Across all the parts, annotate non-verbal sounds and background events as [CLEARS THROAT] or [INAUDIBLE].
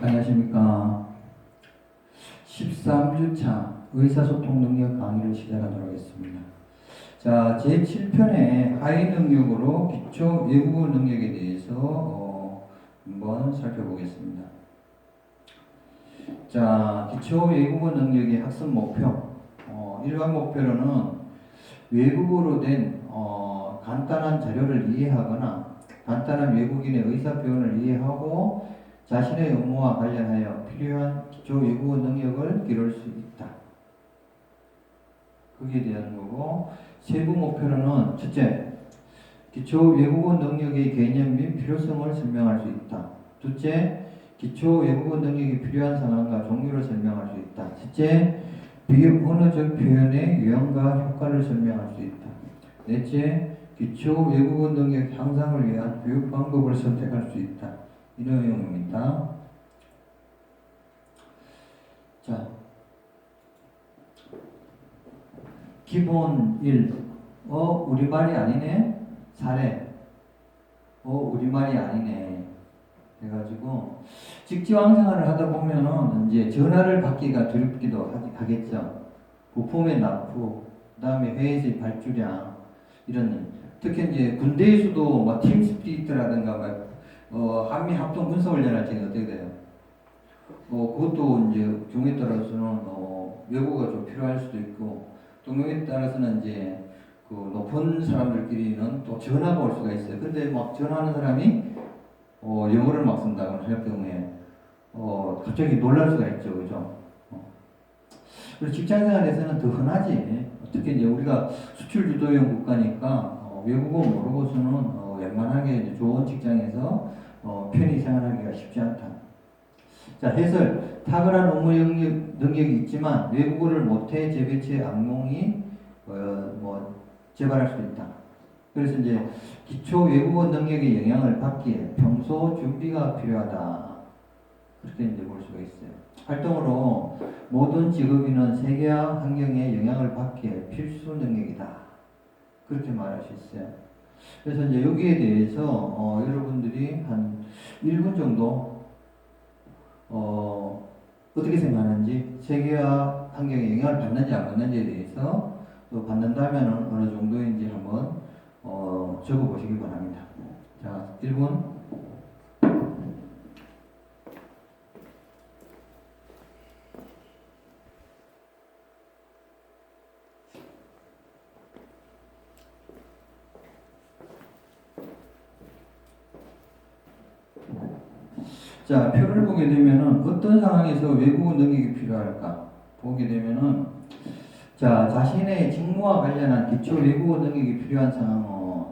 안녕하십니까. 13주차 의사소통 능력 강의를 시작하도록 하겠습니다. 자, 제7편의 하위 능력으로 기초 외국어 능력에 대해서 어, 한번 살펴보겠습니다. 자, 기초 외국어 능력의 학습 목표. 어, 일반 목표로는 외국어로 된 어, 간단한 자료를 이해하거나 간단한 외국인의 의사 표현을 이해하고 자신의 업무와 관련하여 필요한 기초 외국어 능력을 기를 수 있다. 거기에 대한 거고 세부 목표로는 첫째, 기초 외국어 능력의 개념 및 필요성을 설명할 수 있다. 둘째, 기초 외국어 능력이 필요한 상황과 종류를 설명할 수 있다. 셋째, 비언어적 표현의 유형과 효과를 설명할 수 있다. 넷째, 기초 외국어 능력 향상을 위한 교육 방법을 선택할 수 있다. 이 내용입니다. 자, 기본 1. 어, 우리말이 아니네? 사례. 어, 우리말이 아니네. 해가지고, 직지왕 생활을 하다 보면은 이제 전화를 받기가 두렵기도 하- 하겠죠. 부품의 납부, 그 다음에 회의의 발주량, 이런, 특히 이제 군대에서도 뭐 팀 스피리트라든가 막 어, 한미 합동 군사 훈련할 때는 어떻게 돼요? 어, 그것도 이제 경우에 따라서는 어, 외국어가 좀 필요할 수도 있고 또 경우에 따라서는 이제 그 높은 사람들끼리는 또 전화가 올 수가 있어요. 근데 막 전화하는 사람이 어, 영어를 막 쓴다거나 할 경우에 어, 갑자기 놀랄 수가 있죠, 그죠? 어. 직장생활에서는 더 흔하지. 특히 이제 우리가 수출 주도형 국가니까 어, 외국어 모르고서는 어, 웬만하게 이제 좋은 직장에서 어, 편히 생활하기가 쉽지 않다. 자, 해설. 탁월한 업무 능력, 능력이 있지만 외국어를 못해 재배치의 악몽이 어, 뭐 재발할 수도 있다. 그래서 이제 기초 외국어 능력의 영향을 받기에 평소 준비가 필요하다. 그렇게 이제 볼 수가 있어요. 활동으로 모든 직업인은 세계화 환경에 영향을 받기에 필수 능력이다. 그렇게 있어요. 그래서 이제 여기에 대해서 어, 여러분들이 한 1분 정도 어, 어떻게 생각하는지 세계화 환경에 영향을 받는지 안 받는지에 대해서 또 받는다면 어느 정도인지 한번 어, 적어 보시기 바랍니다. 자, 1분. 자, 표를 보게 되면은 어떤 상황에서 외국어 능력이 필요할까? 보게 되면은 자, 자신의 직무와 관련한 기초 외국어 능력이 필요한 상황은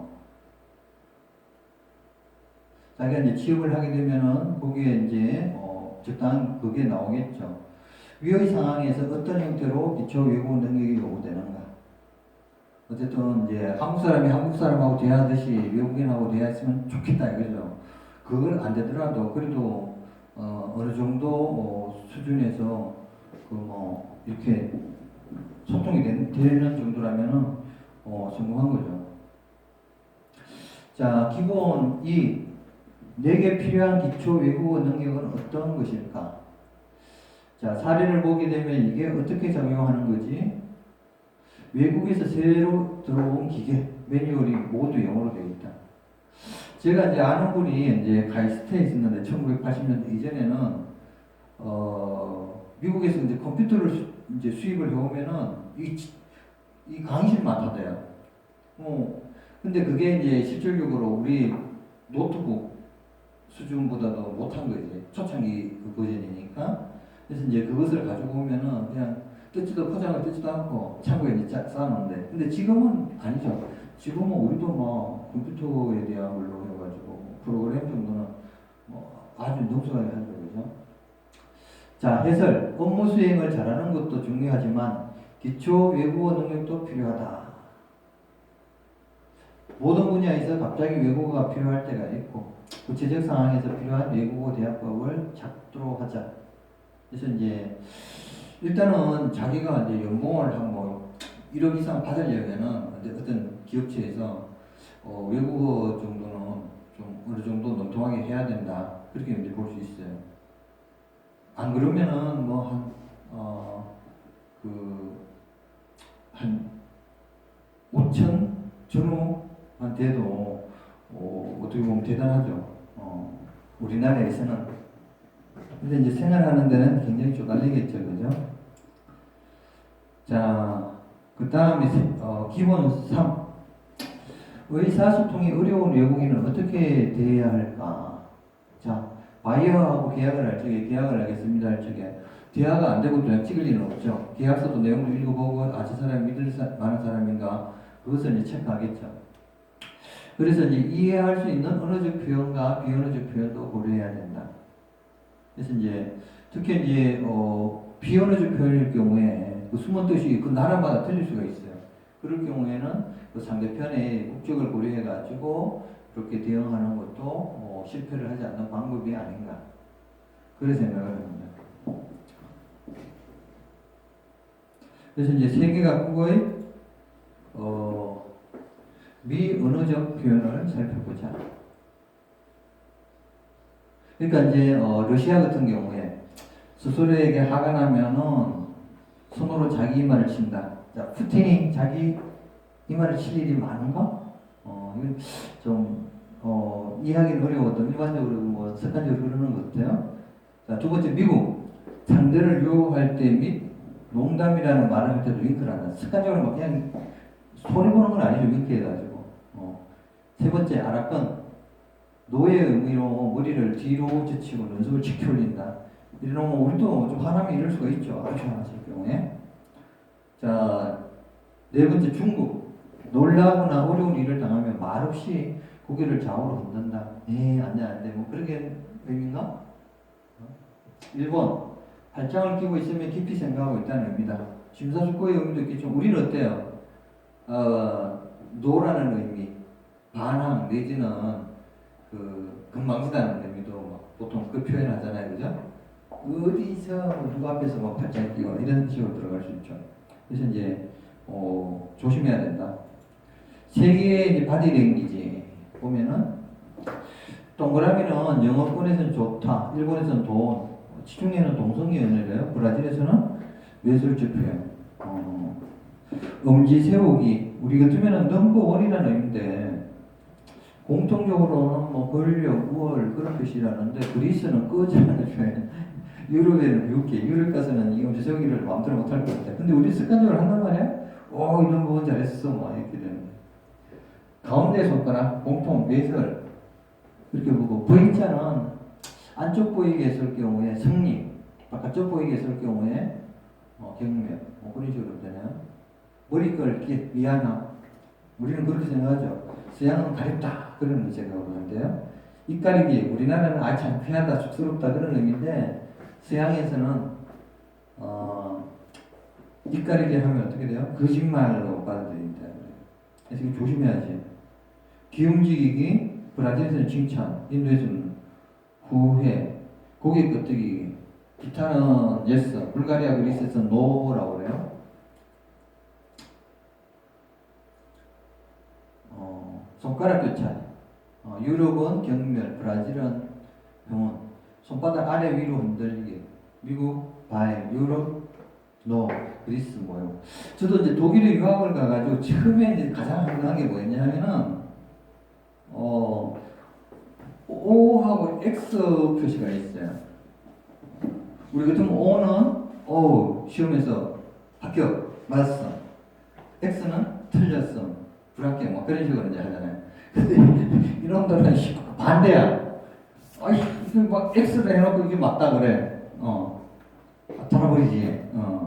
자기가 이제 취업을 하게 되면은 거기에 이제 어, 적당한 그게 나오겠죠. 위의 상황에서 어떤 형태로 기초 외국어 능력이 요구되는가? 어쨌든 이제 한국 사람이 한국 사람하고 대하듯이 외국인하고 대했으면 좋겠다 이거죠. 그걸 안 되더라도 그래도 어, 어느 정도 어, 수준에서 그 뭐 이렇게 소통이 된, 되는 정도라면은 어, 성공한 거죠. 자, 기본 이 내게 필요한 기초 외국어 능력은 어떤 것일까? 자, 사례를 보게 되면 이게 어떻게 작용하는 거지? 외국에서 새로 들어온 기계 매뉴얼이 모두 영어로 되어. 제가 이제 아는 분이 이제 가이스트에 있었는데 1980년대 이전에는 어 미국에서 이제 컴퓨터를 수, 이제 수입을 해오면은 이, 이 강의실 맡아대요. 어 근데 그게 이제 실질적으로 우리 노트북 수준보다도 못한 거지 초창기 그 버전이니까 그래서 이제 그것을 가지고 오면은 그냥 뜯지도 포장을 뜯지도 않고 창고에 이제 쫙 쌓아놓는데 근데 지금은 아니죠. 지금은 우리도 뭐 컴퓨터에 대한 뭐 프로그램 정도는 뭐 아주 능숙하게 하죠, 그죠? 자, 해설. 업무 수행을 잘하는 것도 중요하지만 기초 외국어 능력도 필요하다. 모든 분야에서 갑자기 외국어가 필요할 때가 있고 구체적 상황에서 필요한 외국어 대화법을 찾도록 하자. 그래서 이제 일단은 자기가 이제 연봉을 한뭐 1억 이상 받으려면은 어떤 기업체에서 어, 외국어 정도는 좀 어느 정도 논통하게 해야 된다. 그렇게 이제 볼 수 있어요. 안 그러면은 뭐 뭐한어 그 한 5천 전후한테도 어, 어떻게 보면 대단하죠. 어, 우리나라에서는 근데 이제 생활하는 데는 굉장히 쪼달리겠죠, 그죠? 자, 그 다음에 어, 기본 3 의사소통이 어려운 외국인은 어떻게 대해야 할까? 자, 바이어하고 계약을 할 적에 계약을 하겠습니다 할 적에 대화가 안 되고 그냥 찍을 리는 없죠. 계약서도 내용도 읽어보고 아, 저 사람이 믿을 사, 만한 사람인가 그것을 이제 체크하겠죠. 그래서 이제 이해할 수 있는 언어적 표현과 비언어적 표현도 고려해야 된다. 그래서 이제 특히 이제 어, 비언어적 표현일 경우에 그 숨은 뜻이 그 나라마다 틀릴 수가 있어요. 그럴 경우에는 그 상대편의 국적을 고려해 가지고 그렇게 대응하는 것도 어, 실패를 하지 않는 방법이 아닌가 그런 생각을 합니다. 그래서 이제 세계 각국의 어, 미언어적 표현을 살펴보자. 그러니까 이제 어, 러시아 같은 경우에 스스로에게 화가 나면은 손으로 자기 이마를 친다. 자, 푸틴이 자기 이마를 칠 일이 많은가? 어, 이건 좀 어, 이해하기는 어려워도 일반적으로 뭐 습관적으로 그러는 것 같아요. 자, 두 번째 미국 상대를 유혹할 때 및 농담이라는 말을 할 때도 윙크를 한다. 습관적으로 막 그냥 손해 보는 건 아니죠. 윙크해가지고. 어. 세 번째 아랍은 노예 의미로 머리를 뒤로 젖히고 눈썹을 치켜 올린다. 이러면 우리도 좀 화나면 이럴 수가 있죠. 아주 화났을 경우에. 자, 네 번째 중국. 놀라거나 어려운 일을 당하면 말없이 고개를 좌우로 흔든다. 네, 안 돼, 안 돼. 뭐, 그렇게 의미인가? 어? 1번. 발장을 끼고 있으면 깊이 생각하고 있다는 의미다. 심사숙고의 의미도 있겠죠. 우리는 어때요? 어, 노라는 의미, 반항 내지는 그 금방지다는 의미도 막 보통 그 표현 하잖아요, 그죠? 어디서 뭐 누구 앞에서 막 발장 끼고 이런 식으로 들어갈 수 있죠. 그래서 이제 어, 조심해야 된다. 세계의 바디랭귀지 보면은 동그라미는 영어권에서는 좋다, 일본에서는 돈, 치중에는 동성애 연애래요. 브라질에서는 외술적 표현. 어, 엄지 세우기 우리 같으면은 넘버 원이라는 의미인데 공통적으로는 뭐 권력, 우월 그런 표시라는데 그리스는 꺼지라는 [LAUGHS] 표현. 유럽에는 비웃게 유럽 가서는 이 엄지 세우기를 마음대로 못할 것 같아. 근데 우리 습관적으로 한단 말이야. 오 이런 부분 잘했어 뭐 이렇게 되는. 가운데 손가락 공통 외설 이렇게 보고 V자는 안쪽 보이게 했을 경우에 승리, 바깥쪽 보이게 했을 경우에 어, 경멸, 뭐 그런 식으로 되나요? 머리걸 길, 미안함. 우리는 그렇게 생각하죠. 서양은 가렵다 그런 생각을 하는데요. 입가리기, 우리나라는 아 창피하다, 쑥스럽다 그런 의미인데 서양에서는 어, 입가리기 하면 어떻게 돼요? 거짓말로 받아들인다. 그래서 조심해야지. 기움직이기, 브라질에서는 칭찬, 인도에서는 후회, 고개 끄덕이기, 기타는 yes, 불가리아 그리스에서는 no라고 그래요. 어, 손가락 교차. 어, 유럽은 경멸, 브라질은 병원. 손바닥 아래 위로 흔들리기. 미국 바이, 유럽 노, 그리스 뭐요. 저도 이제 독일에 유학을 가가지고 처음에 이제 가장 흥분한 게 뭐였냐면은 어 O하고 X 표시가 있어요. 우리 같으면 O는 오 시험에서 합격 맞았어. X는 틀렸어. 불합격 뭐 그런 식으로 이제 하잖아요. 근데 [LAUGHS] 이놈들은 반대야. 아이 막 X를 해놓고 이게 맞다 그래. 어 돌아버리지. 어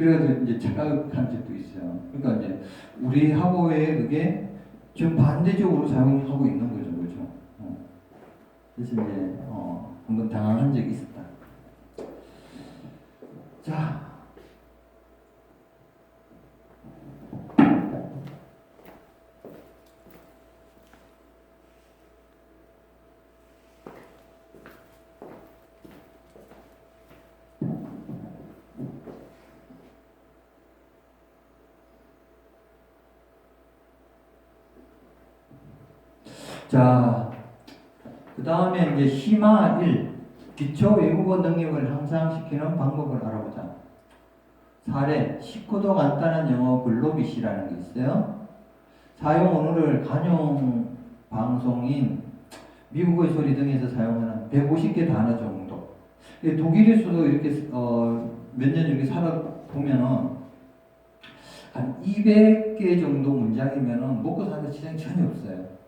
그래가지고 이제 착각한 적도 있어요. 그러니까 이제 우리 학어에 그게 지금 반대적으로 사용하고 있는 거죠, 그렇죠? 어. 그래서 이제 어, 한번 당황한 적이 있었 자, 그 다음에 이제 심화 1. 기초 외국어 능력을 향상시키는 방법을 알아보자. 사례, 쉽고도 간단한 영어 글로빗이라는 게 있어요. 사용 언어를 간용 방송인 미국의 소리 등에서 사용하는 150개 단어 정도. 독일에서도 이렇게 어, 몇 년 이렇게 살아 보면은 한 200개 정도 문장이면은 먹고 사는 시장이 전혀 없어요.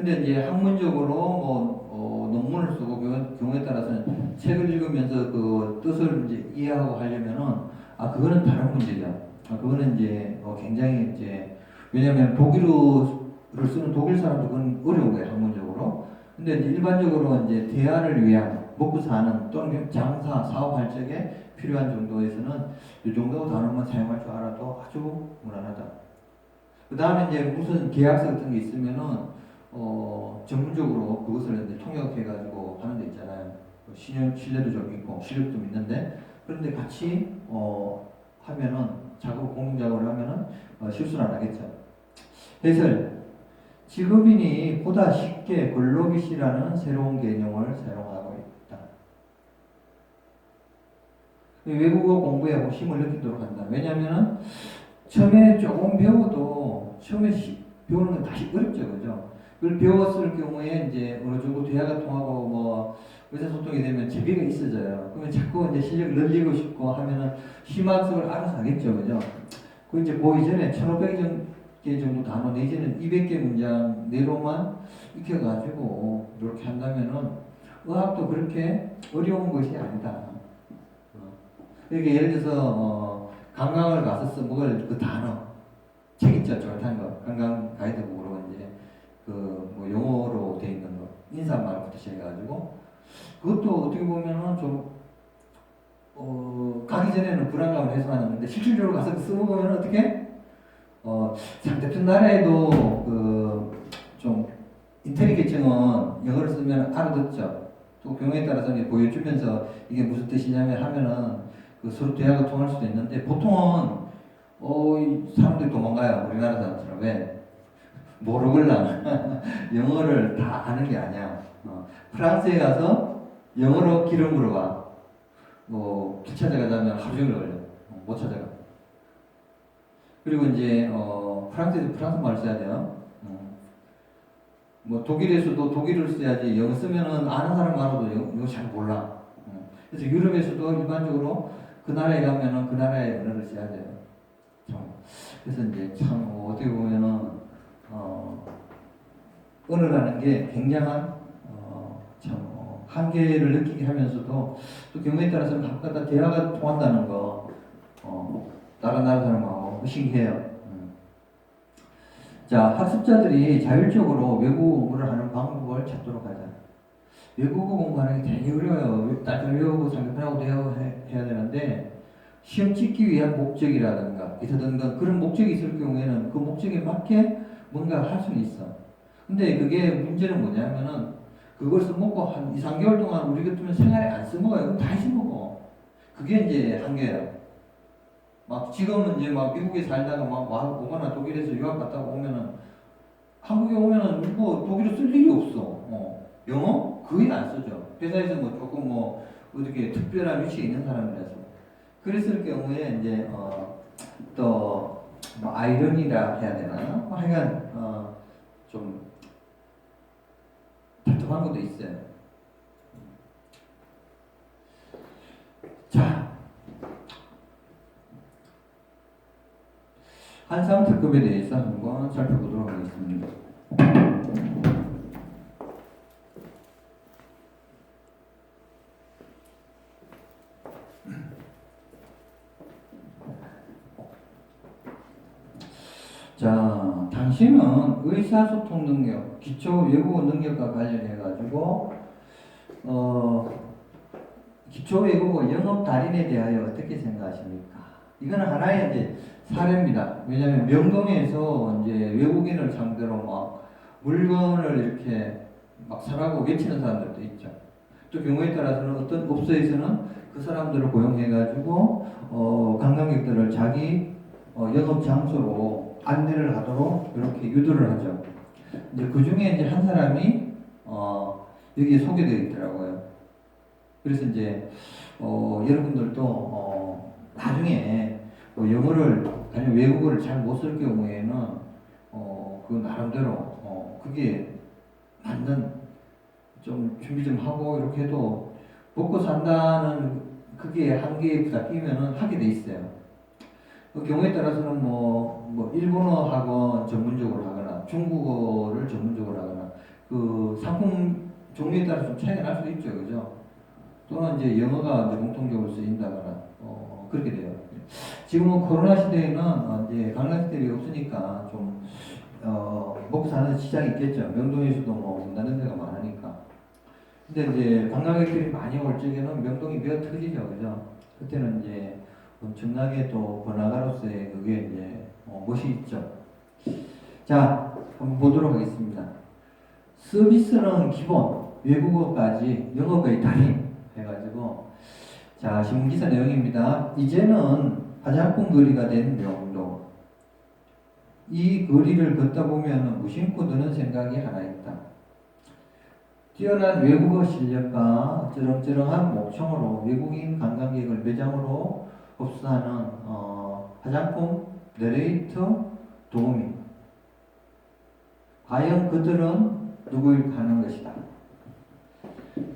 근데 이제 학문적으로 뭐 어, 논문을 쓰고 그 경우 에 따라서는 책을 읽으면서 그 뜻을 이제 이해하고 하려면은 아 그거는 다른 문제죠. 아 그거는 이제 어, 굉장히 이제 왜냐하면 독일어를 쓰는 독일 사람도 그건 어려운 거예요 학문적으로. 근데 이제 일반적으로 이제 대화를 위한 먹고 사는 또는 장사 사업할 적에 필요한 정도에서는 이 정도 단어만 사용할 줄 알아도 아주 무난하다. 그 다음에 이제 무슨 계약서 같은 게 있으면은 어 전문적으로 그것을 통역해가지고 하는 데 있잖아요. 그 신용 신뢰도 좀 있고 실력 좀 있는데 그런데 같이 어 하면은 작업 공동 작업을 하면은 어, 실수는 안 하겠죠. 해설 직업인이 보다 쉽게 글로빗이라는 새로운 개념을 사용하고 있다. 외국어 공부에 힘을 느끼도록 한다. 왜냐하면 처음에 조금 배워도 처음에 시- 배우는 건 다시 어렵죠, 그죠? 그걸 배웠을 경우에 이제 어느 정도 대화가 통하고 뭐 의사소통이 되면 재미가 있어져요. 그러면 자꾸 이제 실력을 늘리고 싶고 하면은 심학습을 알아서 하겠죠, 그죠? 그 이제 그 이전에 1,500개 정도 단어 내지는 200개 문장 내로만 익혀가지고 이렇게 한다면은 의학도 그렇게 어려운 것이 아니다. 어. 이렇게 예를 들어서 어, 관광을 가서 써먹을 그 단어 책 있죠, 좋다는 거 관광 그 뭐 영어로 돼 있는 거 인사말부터 시작해가지고 그것도 어떻게 보면은 좀 어, 가기 전에는 불안감을 해소하는데 실질적으로 가서 써먹으면 어떻게 어, 상대편 나라에도 그좀 인테리 계층은 영어를 쓰면 알아듣죠. 또 경우에 따라서는 보여주면서 이게 무슨 뜻이냐면 하면은 그 서로 대화가 통할 수도 있는데 보통은 어, 이 사람들이 도망가요. 우리나라 사람처럼 왜? 모르걸랑 [LAUGHS] 영어를 다 아는 게 아니야. 어, 프랑스에 가서 영어로 길을 물어봐. 뭐, 길 찾아가자면 하루 종일 걸려. 어, 못 찾아가. 그리고 이제, 어, 프랑스에서 프랑스 말을 써야 돼요. 어. 뭐, 독일에서도 독일을 써야지 영어 쓰면은 아는 사람 말아도 영어, 잘 몰라. 어. 그래서 유럽에서도 일반적으로 그 나라에 가면은 그 나라의 언어를 써야 돼요. 참. 그래서 이제 참, 어, 어떻게 보면은, 어, 언어라는 게 굉장한, 어, 참, 어, 한계를 느끼게 하면서도 또 경우에 따라서는 가끔가다 대화가 통한다는 거, 어, 다른 나라 사람하고 신기해요. 음. 자, 학습자들이 자율적으로 외국어 공부를 하는 방법을 찾도록 하자. 외국어 공부하는 게 되게 어려워요. 따뜻 외우고 상대편하고 대화해야 되는데, 시험 찍기 위한 목적이라든가, 이라든가 그런 목적이 있을 경우에는 그 목적에 맞게 뭔가 할 수는 있어. 근데 그게 문제는 뭐냐면은, 그걸 써먹고 한 2, 3개월 동안 우리 같으면 생활에 안 써먹어요. 그럼 다 잊어먹어. 그게 이제 한계예요. 막 지금은 이제 막 미국에 살다가 막 와, 오거나 독일에서 유학 갔다가 오면은 한국에 오면은 뭐 독일어 쓸 일이 없어. 어. 영어 거의 안 쓰죠. 회사에서 뭐 조금 뭐 어떻게 특별한 위치에 있는 사람이라서. 그랬을 경우에 이제 어, 또뭐 아이러니라 해야 되나? 뭐 하여간 어, 좀 답답한 것도 있어요. 자, 한상 특급에 대해서 한번 살펴보도록 하겠습니다. 자, 당신은 의사소통 능력, 기초 외국어 능력과 관련해 가지고 어, 기초 외국어 영업 달인에 대하여 어떻게 생각하십니까? 이거는 하나의 이제 사례입니다. 왜냐하면 명동에서 이제 외국인을 상대로 막 물건을 이렇게 막 사라고 외치는 사람들도 있죠. 또 경우에 따라서는 어떤 업소에서는 그 사람들을 고용해가지고 어, 관광객들을 자기 어, 영업 장소로 안내를 하도록 이렇게 유도를 하죠. 이제 그 중에 이제 한 사람이 어, 여기에 소개되어 있더라고요. 그래서 이제 어, 여러분들도 어, 나중에 뭐 영어를 아니면 외국어를 잘 못 쓸 경우에는 어, 그 나름대로 어, 그게 맞는 좀 준비 좀 하고 이렇게 해도 먹고 산다는 그게 한계에 부닥치면은 하게 돼 있어요. 그 경우에 따라서는 뭐, 뭐 일본어 학원 전문적으로 하거나 중국어를 전문적으로 하거나 그 상품 종류에 따라 좀 차이가 날 수도 있죠, 그죠? 또는 이제 영어가 이제 공통적으로 쓰인다거나 어, 그렇게 돼요. 지금은 코로나 시대에는 어, 이제 관광지들이 없으니까 좀 어, 먹고 사는 시장이 있겠죠. 명동에서도 뭐 문닫는 데가 많으니까. 근데 이제 관광객들이 많이 올 적에는 명동이 몇 터지죠, 그죠? 그때는 이제 엄청나게 또 번화가로서의 그게 이제 어, 멋이 있죠. 자, 한번 보도록 하겠습니다. 서비스는 기본, 외국어까지 영어의 달인 해가지고 자 신문기사 내용입니다. 이제는 화장품 거리가 된 명동. 이 거리를 걷다 보면 무심코 드는 생각이 하나 있다. 뛰어난 외국어 실력과 쩌렁쩌렁한 목청으로 외국인 관광객을 매장으로 흡수하는 어, 화장품 내레이터 도우미. 과연 그들은 누구일 하는 것이다.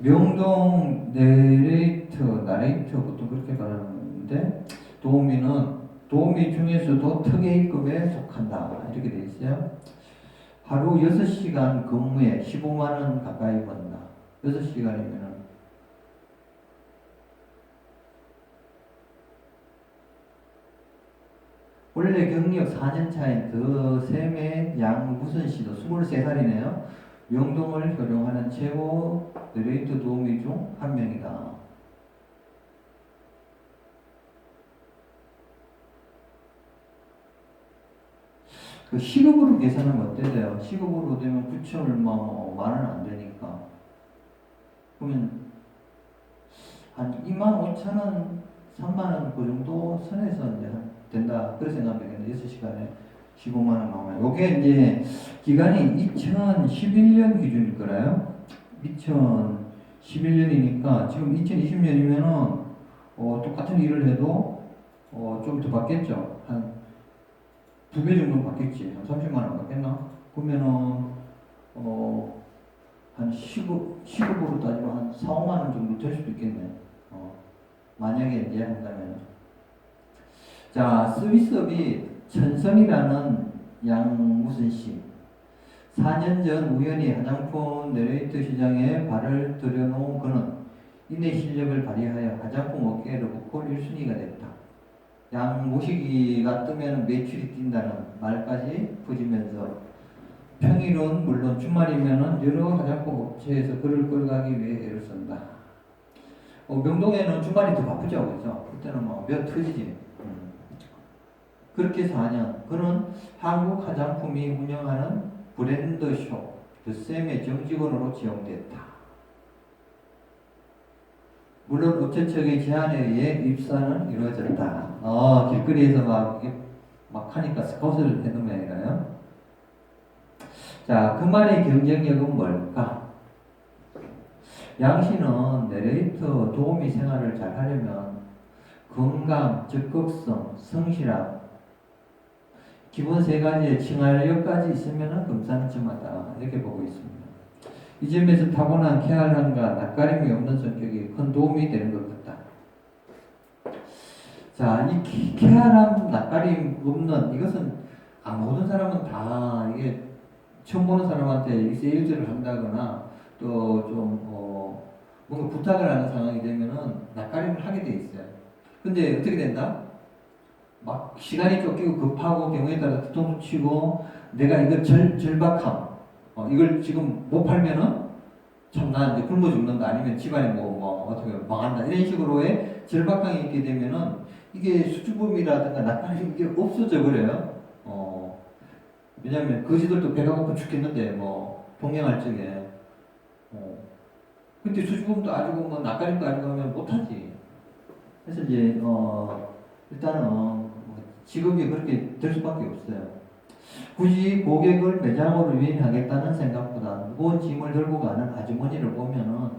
명동 내레이터, 나레이터 보통 그렇게 말하는데 도우미는 도우미 중에서도 특혜급에 속한다. 이렇게 돼 있어요. 하루 6시간 근무에 15만 원 가까이 번다. 6시간이면은 원래 경력 4년 차인 더 샘의 양무선 씨도 23살이네요. 명동을 효령하는 최고 내레이터 도우미 중 한 명이다. 그 시급으로 계산하면 어때요? 시급으로 되면 9천 얼마 뭐 만원 안 되니까 그러면 한 2만 5천 원, 3만 원 그 정도 선에서 이제 한- 된다. 그렇게 되겠네 6시간에 15만 원 나오면 요게 이제 기간이 2011년 기준일 거라요. 2011년이니까 지금 2020년이면은 어, 똑같은 일을 해도 어, 좀 더 받겠죠. 한 두 배 정도 받겠지. 한 30만 원 받겠나? 그러면은 어, 한 시급 시급으로 따지면 한 4, 5만 원 정도 될 수도 있겠네. 어, 만약에 이제 한다면 자 서비스업이 천성이라는 양무슨 씨 4년 전 우연히 화장품 내레이터 시장에 발을 들여놓은 그는 이내 실력을 발휘하여 화장품 업계로 국볼 1순위가 됐다. 양모시기가 뜨면 매출이 뛴다는 말까지 퍼지면서 평일은 물론 주말이면은 여러 화장품 업체에서 그를 끌어가기 위해 애를 쓴다. 어, 명동에는 주말이 더 바쁘죠, 그죠? 그때는 뭐 몇 터지지. 음. 그렇게 4년 그는 한국 화장품이 운영하는 브랜드숍 드쌤의 정직원으로 지용됐다. 물론 업체 측의 제안에 의해 입사는 이루어졌다. 어, 길거리에서 막, 막 하니까 스카웃을 해놓은 모양이라요. 자, 그 말의 경쟁력은 뭘까? 양 씨는 내레이터 도우미 생활을 잘 하려면 건강, 적극성, 성실함, 기본 세 가지의 칭할력까지 있으면 금상첨화다 이렇게 보고 있습니다. 이 점에서 타고난 쾌활함과 낯가림이 없는 성격이 큰 도움이 되는 것 같다. 자, 이 쾌- 쾌활함, 낯가림 없는 이것은 아, 모든 사람은 다 이게 처음 보는 사람한테 이 세일즈를 한다거나 또좀 어, 뭔가 부탁을 하는 상황이 되면은 낯가림을 하게 돼 있어요. 근데 어떻게 된다? 막 시간이 쫓기고 급하고 경우에 따라 뒤통수 치고 내가 이거 절, 절박함 어, 이걸 지금 못 팔면은 참나 이제 굶어 죽는다 아니면 집안에 뭐, 뭐 어떻게 망한다 이런 식으로의 절박함이 있게 되면은 이게 수줍음이라든가 낯가림 이게 없어져 버려요. 어, 왜냐면 거지들도 배가 고파 죽겠는데 뭐 동행할 적에. 어, 근데 수줍음도 아니고 뭐 낯가림도 아니고 하면 못하지. 그래서 이제 어 일단은 어, 직업이 그렇게 될 수밖에 없어요. 굳이 고객을 매장으로 유인하겠다는 생각보다 무거운 짐을 들고 가는 아주머니를 보면은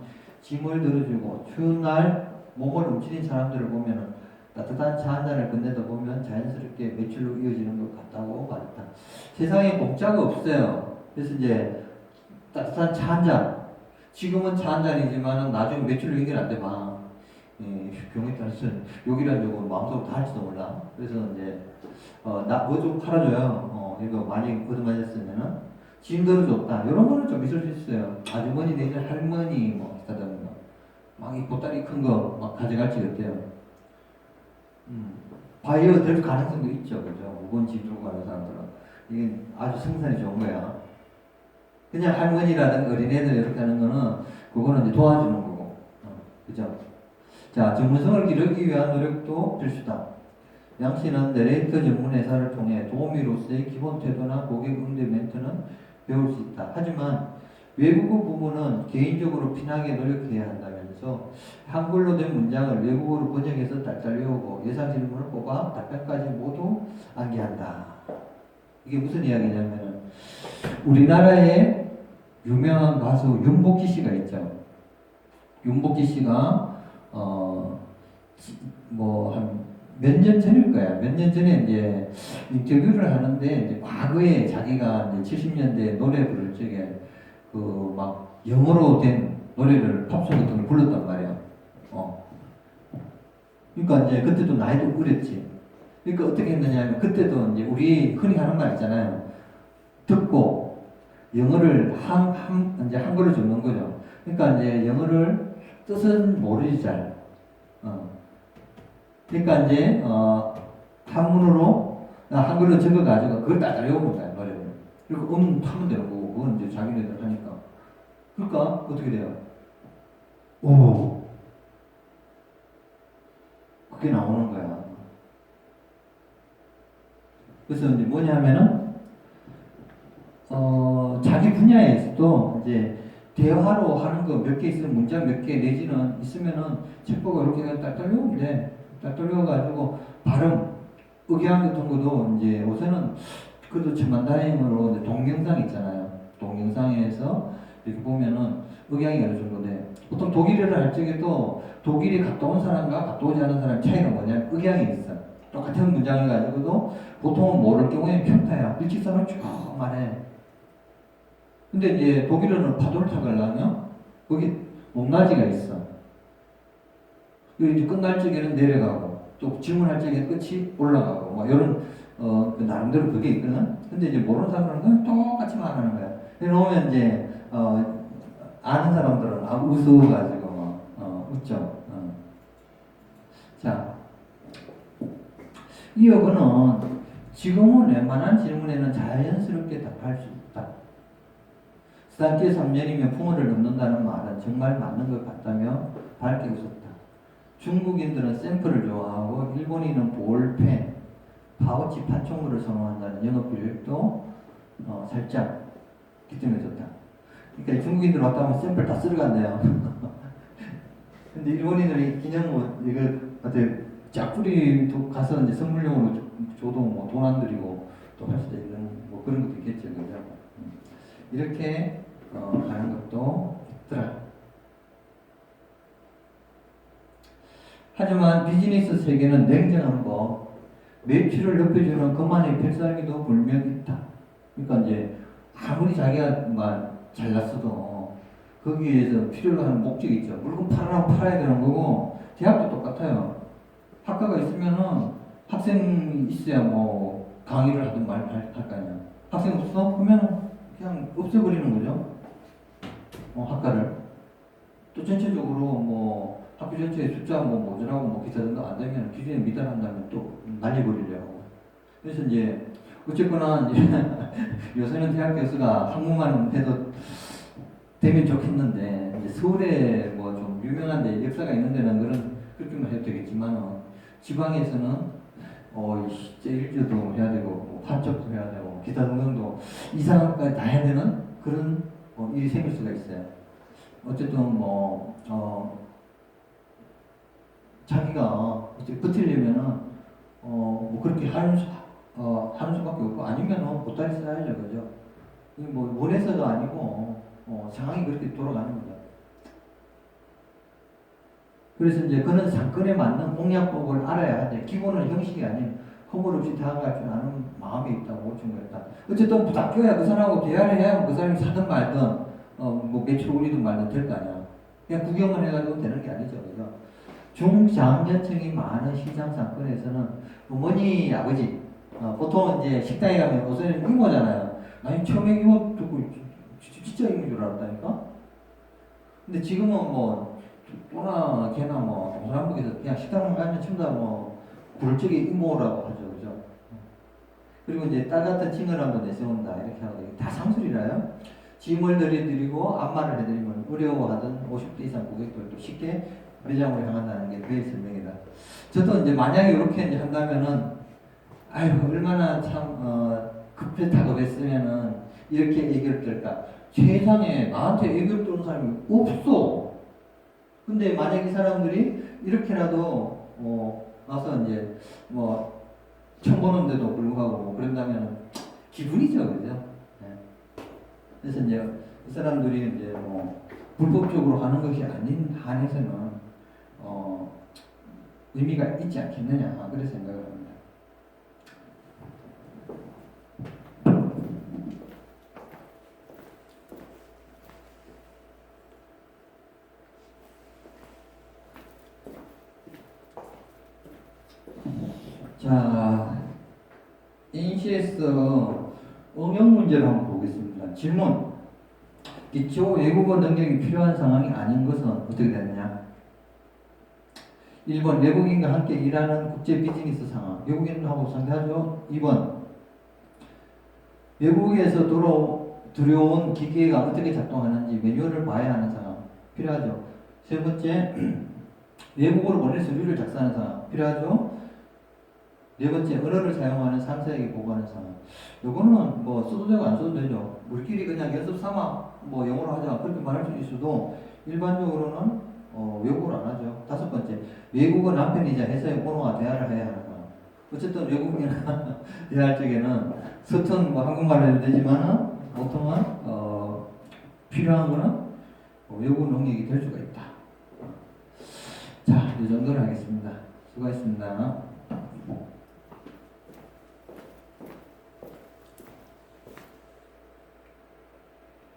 짐을 들어주고 추운 날 몸을 움츠린 사람들을 보면은 따뜻한 차 한 잔을 건네다 보면 자연스럽게 매출로 이어지는 것 같다고 말했다. 세상에 공짜가 없어요. 그래서 이제 따뜻한 차 한 잔. 지금은 차 한 잔이지만은 나중에 매출로 연결 안 돼, 막. 예, 경우에 따라서 욕이란 욕은 마음속으로 다 할지도 몰라. 그래서 이제, 어, 나, 뭐좀 팔아줘요. 어, 이거 많이 얻어맞았으면은. 짐 들어줬다. 이런 거는 좀 있을 수 있어요. 아주머니 내지 할머니, 뭐, 기타등 막이 보따리 큰 거 막 가져갈지 어때요? 음, 바이어 될 가능성도 있죠. 그죠? 무거운 짐 들고 가는 사람들은. 이게 아주 생산이 좋은 거야. 그냥 할머니라든가 어린애들 이렇게 하는 거는 그거는 이제 도와주는 거고. 어, 그죠? 자, 전문성을 기르기 위한 노력도 필수다. 양 씨는 내레이터 전문 회사를 통해 도우미로서의 기본 태도나 고객 응대 멘트는 배울 수 있다. 하지만 외국어 부분은 개인적으로 피나게 노력해야 한다면서 한글로 된 문장을 외국어로 번역해서 딸딸 외우고 예상 질문을 뽑아 답변까지 모두 암기한다. 이게 무슨 이야기냐면은 우리나라에 유명한 가수 윤복희 씨가 있죠. 윤복희 씨가 어, 어뭐 한 몇 년 전일 거야. 몇 년 전에 이제 인터뷰를 하는데 이제 과거에 자기가 이제 70년대 노래 부를 적에 그 막 영어로 된 노래를 팝송 같은 걸 불렀단 말이야. 어. 그러니까 이제 그때도 나이도 어렸지. 그러니까 어떻게 했느냐면 그때도 이제 우리 흔히 하는 말 있잖아요. 듣고 영어를 한, 한 이제 한글로 적는 거죠. 그러니까 이제 영어를 뜻은 모르지 잘. 어. 그러니까 이제 어, 한문으로 아, 한글로 적어가지고 그걸 딱 외우는 거야 노래를. 그리고 음 타면 되는 거고 그건 이제 자기네들 하니까. 그러니까 어떻게 돼요? 오. 그게 나오는 거야. 그래서 이제 뭐냐면은 어 자기 분야에서도 이제 대화로 하는 거 몇 개 있으면 문장 몇 개 내지는 있으면은 책 보고 이렇게 그냥 딱딱 외우면 돼. 딱딱 외워가지고 발음, 의견 같은 것도 이제 요새는 그래도 이제 동영상 있잖아요. 동영상에서 이렇게 보면은 의견이 어느 정도 돼. 보통 독일어를 할 적에도 독일이 갔다 온 사람과 갔다 오지 않은 사람 차이가 뭐냐면 의견이 있어. 똑같은 문장을 가지고도 보통은 모를 경우에 평타야. 일직선을 쭉 말해. 근데 이제 독일어는 파도를 타가려면 거기 높낮이가 있어. 이제 끝날 적에는 내려가고 또 질문할 적에 끝이 올라가고 뭐 이런 어, 그 나름대로 그게 있거든. 근데 이제 모르는 사람들은 그냥 똑같이 말하는 거야. 놓으면 이제 어, 아는 사람들은 아 웃어가지고 막 어, 웃죠. 어. 자, 이어거는 지금은 웬만한 질문에는 자연스럽게 답할 수 스탄키 3년이면 풍어를 넘는다는 말은 정말 맞는 것 같다며 밝게 웃었다. 중국인들은 샘플을 좋아하고 일본인은 볼펜, 파우치 판촉물을 선호한다는 영업 교육도 어, 살짝 기점해줬다. 그러니까 중국인들 왔다 하면 샘플 다 쓸어간대요. [LAUGHS] 근데 일본인들이 기념 뭐 이거 어때 짝풀이도 가서 이제 선물용으로 줘- 줘도 뭐 돈 안 들이고 또 할 수도 있는 뭐 그런 것도 있겠죠, 그죠? 음. 이렇게 어, 가는 것도 있더라. 하지만 비즈니스 세계는 냉정한 거, 매출을 높여주는 것만의 필살기도 분명 있다. 그러니까 이제 아무리 자기가 막 잘났어도 거기에서 필요로 하는 목적이 있죠. 물건 팔아라고 팔아야 되는 거고 대학도 똑같아요. 학과가 있으면은 학생이 있어야 뭐 강의를 하든 말할 거 아니야. 학생 없어? 그러면 그냥 없애버리는 거죠. 어, 학과를. 또 전체적으로 뭐 학교 전체에 숫자 뭐 모자라고 뭐 기사등도 안 되면 기준에 미달한다면 또 날려버리려고. 그래서 이제 어쨌거나 이제 요새는 대학 교수가 한국만 해도 되면 좋겠는데 이제 서울에 뭐 좀 유명한데 역사가 있는 데는 그런 그렇게만 해도 되겠지만은 지방에서는 어 제일주도 해야 되고 뭐 판촉도 해야 되고 기타 등등도 이상한까지 다 해야 되는 그런 어, 일이 생길 수가 있어요. 어쨌든 뭐 어, 자기가 이제 버틸려면은 어, 뭐 그렇게 할, 수- 어, 하는 수밖에 없고 아니면은 보따리 써야죠, 그죠? 뭐 원해서도 아니고 어, 상황이 그렇게 돌아가는 거죠. 그래서 이제 그런 사건에 맞는 공약법을 알아야 하는데 기본은 형식이 아닌 허물 없이 다가갈 줄 아는 마음이 있다고 중요했다. 어쨌든 부탁줘야 그 사람하고 대화를 해야 그 사람이 사든 말든 어 뭐 매출 올리든 말든 될 거 아니야. 그냥 구경만 해가지고 되는 게 아니죠, 그죠? 중장년층이 많은 시장 상권에서는 어머니, 아버지 어, 보통 이제 식당에 가면 요새는 이모잖아요. 아니 처음에 이모 듣고 진- 진짜 이모인 줄 알았다니까. 근데 지금은 뭐 또나 걔나 뭐 동서남북에서 그냥 식당 가면 전부 다뭐 굴적이 이모라고 하죠, 그죠? 그리고 이제 딸 같은 친을 한번 내세운다 이렇게 하고 이게 다 상술이라요. 짐을 들여드리고 안마를 해드리면 어려워하던 50대 이상 고객들도 쉽게 매장으로 향한다는 게 그의 설명이다. 저도 이제 만약에 이렇게 이제 한다면은 아유 얼마나 참 어, 급해 다급했으면은 이렇게 떨까. 세상에 나한테 떠는 사람이 없어. 근데 만약 이 사람들이 이렇게라도 어, 와서 이제 뭐 처음 보는데도 불구하고 뭐 그런다면 기분이죠, 그죠? 네. 그래서 이제 이 사람들이 이제 뭐 불법적으로 하는 것이 아닌 한에서는 어, 의미가 있지 않겠느냐 그런 생각을 자, NCS 응용 문제를 한번 보겠습니다. 질문. 기초 외국어 능력이 필요한 상황이 아닌 것은 어떻게 되느냐? 1번 외국인과 함께 일하는 국제 비즈니스 상황. 외국인하고 상대하죠. 2번 외국에서 들어, 들여온 기계가 어떻게 작동하는지 매뉴얼을 봐야 하는 상황. 필요하죠. 세 번째 [CLEARS THROAT] 외국어로 보낼 서류를 작성하는 상황. 필요하죠. 네 번째, 언어를 사용하는 3세에게 보고하는 상황. 요거는 뭐 써도 되고 안 써도 되죠. 우리끼리 그냥 연습 삼아 뭐 영어로 하자 그렇게 말할 수 있어도 일반적으로는 어, 외국어를 안 하죠. 다섯 번째, 외국어 남편이자 회사의 언어와 대화를 해야 하는 상황. 어쨌든 외국인이랑 [LAUGHS] 대화할 적에는 서툰 뭐 한국말을 해도 되지만은 보통은 어, 필요한 거는 어, 외국어 능력이 될 수가 있다. 자, 이 정도로 하겠습니다. 수고하셨습니다.